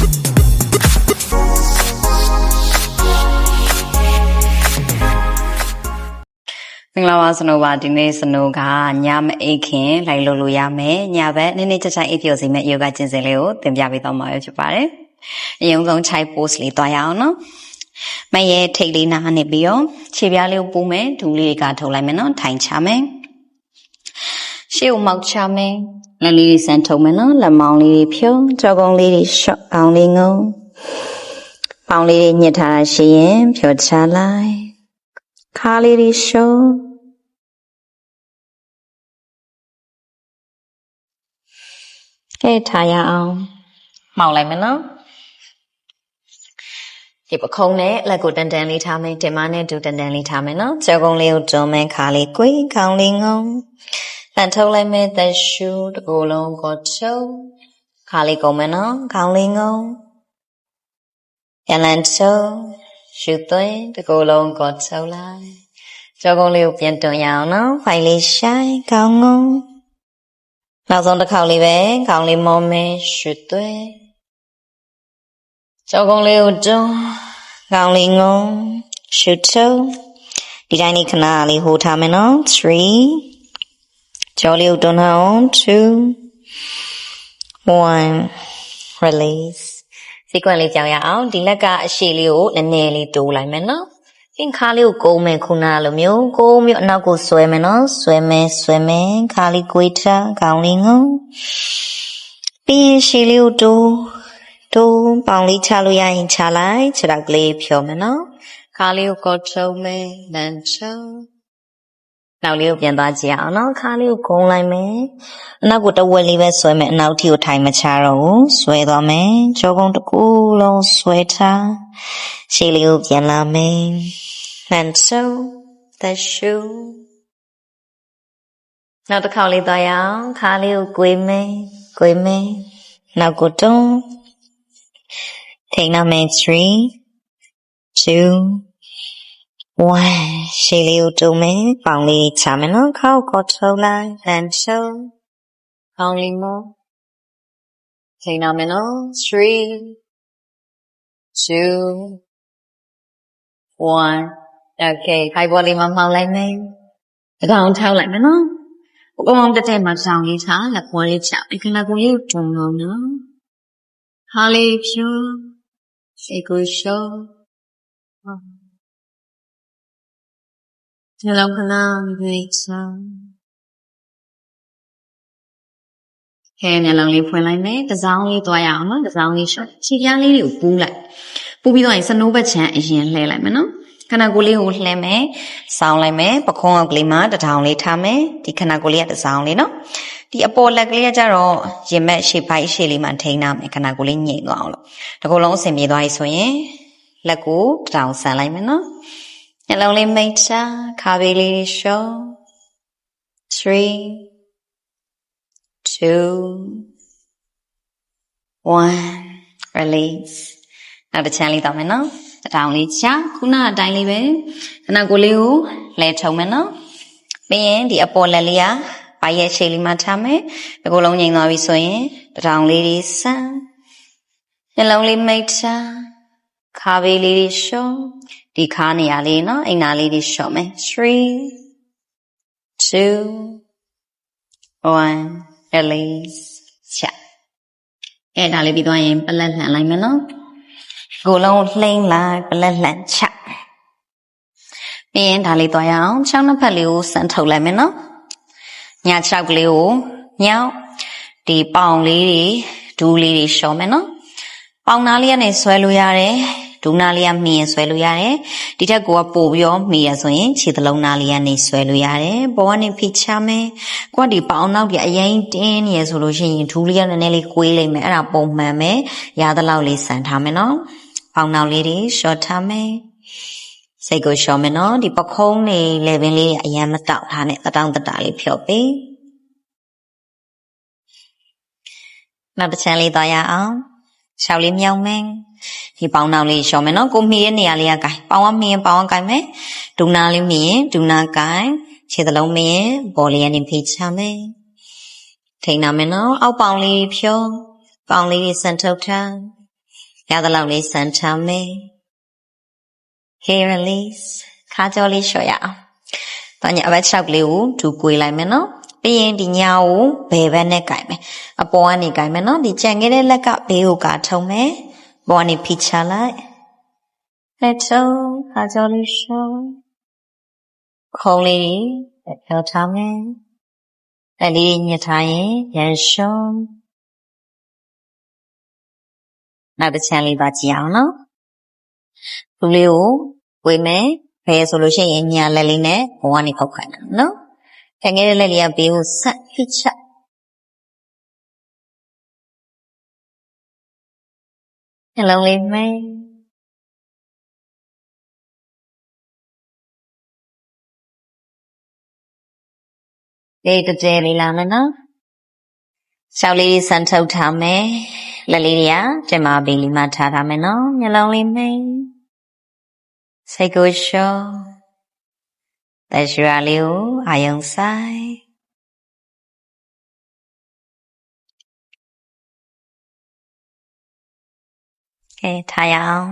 မင်္ဂလာပါစနိုးပါဒီနေ့စနိုးကညမအိတ်ခင်လိုက်လို့လို့ရမယ်ညဘက်နည်းနည်းချက်ချိုင်အိပ်ပျော်စီမဲ့ယောဂကျင့်စဉ်လေးကိုသင်ပြပေးတော့မှာဖြစ်ပါတယ်အရင်ဆုံးခြိုက် post လေးတွားရအောင်နော်မရဲ့ထိတ်လေးနားနေပြီးတော့ခြေပြားလေးကိုပူမယ်ဒူးလေးကထုတ်လိုက်မယ်နော်ထိုင်ချမယ် ရှေ့ကိုမောက်ချမယ်လက်လေးတွေစမ်းထုတ်မယ်နော်လက်မောင်းလေးတွေဖြုံးကြောကုန်းလေးတွေရှော့အောင်လေးငုံပေါင်းလေးတွေညှစ်ထားတာရှိရင်ဖြောချလိုက်ခါလေးတွေရှုံးကဲထားရအောင်မှောက်လိုက်မယ်နော်ဒီပခုံးနဲ့လက်ကိုတန်တန်လေးထားမယ်တင်မနဲ့ဒူတန်တန်လေးထားမယ်နော်ကြောကုန်းလေးကိုတွန်းမယ်ခါလေးကွေးခေါင်းလေးငုံ လန်ထုတ်လိုက်မယ်သက်ရှူတစ်ကိုယ်လုံးကိုချုပ်ခါလေးကုန်မယ်နော်ခေါင်းလေးငုံရလန်ချုပ်ရှူသွင်းတစ်ကိုယ်လုံးကိုချုပ်လိုက်ကြောကုန်းလေးကိုပြန်တွန်းရအောင်နော်ဖိုင်လေးရှိုင်းခေါင်းငုံနောက်ဆုံးတစ်ခေါက်လေးပဲခေါင်းလေးမောမဲရွှေသွဲကြောကုန်းလေးကိုတွန်းခေါင်းလေးငုံရွှေထုံဒီတိုင်းလေးခဏလေးဟိုထားမယ်နော်3 ကြောလေးကိုတွန်းအောင်2 1 release စီကွန်လေးကြောင်ရအောင်ဒီလက်ကအရှိလေးကိုနည်းနည်းလေးတိုးလိုက်မယ်နော်သင်ခါလေးကိုကုန်းမယ်ခုနလိုမျိုးကိုးမျိုးအနောက်ကိုဆွဲမယ်နော်ဆွဲမယ်ဆွဲမယ်ခါလေးကိုွေးထားခေါင်းလေးငုံပြီးရင်ရှည်လေးကိုတိုးတိုးပေါင်လေးချလို့ရရင်ချလိုက်ခြေထောက်ကလေးဖြောမယ်နော်ခါလေးကိုကောက်ချုံမယ်လမ်းချုံ နောက်လေးကိုပြန်သွားကြည့်အောင်နော်ခါလေးကိုဂုံးလိုက်မယ်အနောက်ကိုတဝက်လေးပဲဆွဲမယ်အနောက်ထီကိုထိုင်မချတော့ဘူးဆွဲသွားမယ်ကြောကုန်းတစ်ခုလုံးဆွဲထားရှည်လေးကိုပြန်လာမယ် And so the shoe နောက်တစ်ခေါက်လေးသွားရအောင်ခါလေးကို꿰မယ်꿰မယ်နောက်ကိုတွန်းထိန်နာမယ်3 2 1ရှေ့လေးကိုတွန်းမယ်ပေါင်လေးချမယ်နော်ခေါက်ကိုထုံးလိုက် and so ပေါင်လေးမထိန်နာမယ်နော်3 2 1 Okay ခိုင်ပေါ်လေးမမှောင်လိုက်မယ်အကောင်ထောက်လိုက်မယ်နော်အကောင်တ က်တက်မှာတောင်လေးထားလက်ပေါ်လေးချအခဏကိုလေးတုံလုံးနော်ဟာလေးဖြူစေကိုရှောဒီလောက်ခဏမိတ်ဆာဟဲမျက်လုံးလေးဖွင့်လိုက်မယ်တစောင်းလေးသွားရအောင်နော်တစောင်းလေးရှော့ခြေပြားလေးတွေကိုပူးလိုက်ပူးပြီးတော့ရင်စနိုးဘက်ချမ်းအရင်လှဲလိုက်မယ်နော်ခဏကိုယ်လေးကိုလှဲမယ်စောင်းလိုက်မယ်ပခုံးအောက်ကလေးမှာတထောင်လေးထားမယ်ဒီခဏကိုယ်လေးကတစောင်းလေးနော်ဒီအပေါ်လက်ကလေးကကြတော့ရင်မက်ရှေ့ပိုင်းရှေ့လေးမှာထိန်းထားမယ်ခဏကိုယ်လေးညိတ်သွားအောင်လို့ဒီကုလုံးအဆင်ပြေသွားပြီဆိုရင်လက်ကိုတထောင်ဆန်လိုက်မယ်နော် ညလုံးလေးမိတ်ချခါပေးလေးရှော့3 2 1 release နောက်တစ်ချမ်းလေးတောင်းမယ်နော်တထောင်လေးချခုနအတိုင်းလေးပဲခဏကိုလေးကိုလဲထုံမယ်နော်ပြီးရင်ဒီအပေါ်လက်လေးကပါရဲ့ရှေ့လေးမှာထားမယ်ဒီကိုယ်လုံးငိန်သွားပြီဆိုရင်တထောင်လေးတွေဆန်းနှလုံးလေးမိတ်ချခါဘေးလေးတွေရှော့ဒီခါနေရာလေးနော်အိမ်နာလေးတွေရှော့မယ်3 2 1 release ချအဲ့ဒါလေးပြီးသွားရင်ပလက်လှန်လိုက်မယ်နော်ကိုယ်လုံးလှိမ့်လိုက်ပလက်လှန်ချပြီးရင်ဒါလေးသွားရအောင်ချောင်းနှစ်ဖက်လေးကိုစမ်းထုတ်လိုက်မယ်နော်ညာချောက်ကလေးကိုညောင်းဒီပေါင်လေးတွေဒူးလေးတွေရှော်မယ်နော်ပေါင်သားလေးကနေဆွဲလို့ရတယ် ဒူးနာလေးကမြင်ဆွဲလို့ရတယ်ဒီထက်ကိုကပို့ပြီးတော့မြည်ရဆိုရင်ခြေသလုံးနာလေးကနေဆွဲလို့ရတယ်ဘောကနေဖိချမယ်ကိုကဒီပေါင်နောက်ပြအရင်တင်းနေရဆိုလို့ရှိရင်ဒူးလေးကနည်းနည်းလေးကွေးလိုက်မယ်အဲ့ဒါပုံမှန်ပဲရသလောက်လေးစမ်းထားမယ်နော်ပေါင်နောက်လေးတွေရှော့ထားမယ်စိတ်ကိုရှော့မယ်နော်ဒီပခုံးနေလေပင်လေးအရင်မတောက်ထားနဲ့တတောင်းတတာလေးဖြော့ပေးနောက်တစ်ချမ်းလေးသွားရအောင် ရှောက်လေးမြောင်မယ်ဒီပေါင်းနောက်လေးရှော့မယ်နော်ကိုမီရဲ့နေရာလေးကကိုင်ပေါင်းကမီရင်ပေါင်းကကိုင်မယ်ဒူနာလေးမီရင်ဒူနာကိုင်ခြေသလုံးမီရင်ဘော်လေးကနေဖိချမယ်ထိန်နာမယ်နော်အောက်ပေါင်းလေးဖြောပေါင်းလေးစံထုတ်ထားရသလောက်လေးစမ်းချမယ် hair release ခါကြောလေးလျှော့ရအောင်။တော့ညာဘက်ချောက်ကလေးကိုဒူကွေးလိုက်မယ်နော်။ ပြီးရင်ဒီညာကိုဘယ်ဘက်နဲ့ကင်မယ်။အပေါ်ကနေကင်မယ်နော်။ဒီကြံခဲ့တဲ့လက်ကဘေးကိုကထုံမယ်။ပေါ်ကနေဖိချလိုက်။လက်ထုံခါကြောလေးလျှော့။ခုံးလေးဖြောထားမယ်။လက်လေးညှစ်ထားရင်ရန်ရှုံး။နောက်တစ်ချမ်းလေးပါကြည့်အောင်နော်။လူလေးကိုဝေမယ်။ဘယ်ဆိုလို့ရှိရင်ညာလက်လေးနဲ့ဘဝနေဖောက်ခိုင်းတာနော်။ ခံခဲ့တဲ့လက်လေးကဘေးကိုဆက်ဖိချက်။နှလုံးလေးမိတ်ဒီတကြဲလေးလာမယ်နော်။ရှောက်လေးစမ်းထုတ်ထားမယ်။လက်လေးတွေကကျမဘေးလေးမှာထားထားမယ်နော်။နှလုံးလေးမိတ်စိတ်ကိုရှော့ တရွာလေးကိုအာယုံဆိုင်ကဲထားရအောင်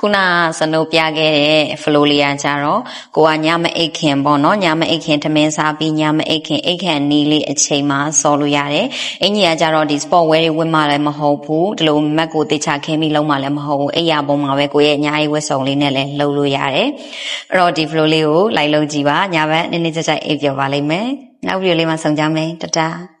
ခုနစနိုးပြခဲ့တဲ့ဖလိုလီယာကြတော့ကိုကညမအိတ်ခင်ပေါ့နော်ညမအိတ်ခင်ထမင်းစားပြီးညမအိတ်ခင်အိတ်ခန့်နီးလေးအချိန်မှာစော်လို့ရတယ်အင်ကြီးကကြတော့ဒီ sport wear တွေဝတ်မှလည်းမဟုတ်ဘူးဒီလိုမက်ကိုတေချာခင်းပြီးလုံးမှလည်းမဟုတ်ဘူးအိတ်ရပုံမှာပဲကိုရဲ့အညာရေးဝတ်စုံလေးနဲ့လည်းလှုပ်လို့ရတယ်အဲ့တော့ဒီ flow လေးကိုလိုက်လုံးကြည့်ပါညဘက်နည်းနည်းကြကြအိတ်ပြောပါလိမ့်မယ်နောက်ဗီဒီယိုလေးမှာဆုံကြမယ်တတား